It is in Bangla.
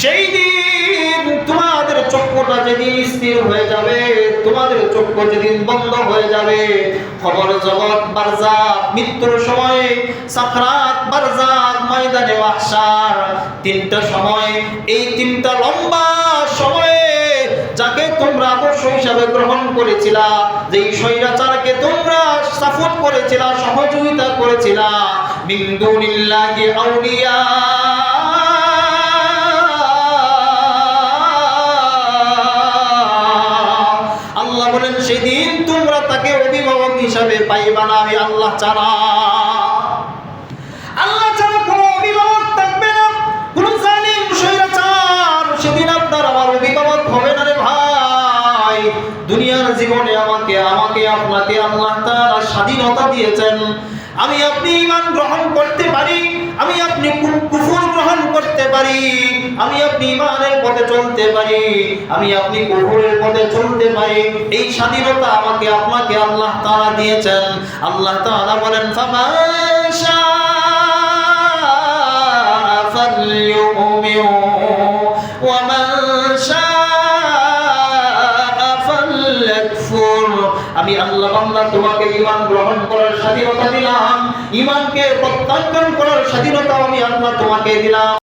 সেই দিন তোমাদের তোমাদের বন্ধ হয়ে যাবে জগৎ তিনটা সময়, এই তিনটা লম্বা সময়ে যাকে তোমরা আদর্শ হিসাবে গ্রহণ করেছিলা, যেই স্বৈরাচারকে তোমরা সাপোর্ট করেছিলা, সহযোগিতা করেছিলা মিন্দুনিল্লাহি আউলিয়া। আল্লাহ বলেন, সেদিন তোমরা তাকে অভিভাবক হিসাবে পাইবা না, আমি আল্লাহ ছাড়া। আল্লাহ ছাড়া কোনো অভিভাবক থাকবে না, কোনো জালিম, স্বৈরাচার। সেদিন আপনার আমার অভিভাবক হবে না রে ভাই। দুনিয়ার জীবনে আমাকে আমাকে আপনাকে আল্লাহ তাআলা স্বাধীনতা দিয়েছেন। আমি আপনি ইমান গ্রহণ করতে পারি, আমি আপনি কুফুর গ্রহণ করতে পারি, আমি আপনি ইমানের পথে চলতে পারি, আমি আপনি কুফুরের পথে চলতে পারি। এই স্বাধীনতা আমাকে, আপনাকে আল্লাহ তাআলা দিয়েছেন। আল্লাহ তাআলা বলেন ফামান আমি আল্লাহ বান্দা তোমাকে ইমান গ্রহণ করার স্বাধীনতা দিলাম। ইমানকে প্রত্যাখ্যান করার স্বাধীনতা আমি আল্লাহ তোমাকে দিলাম।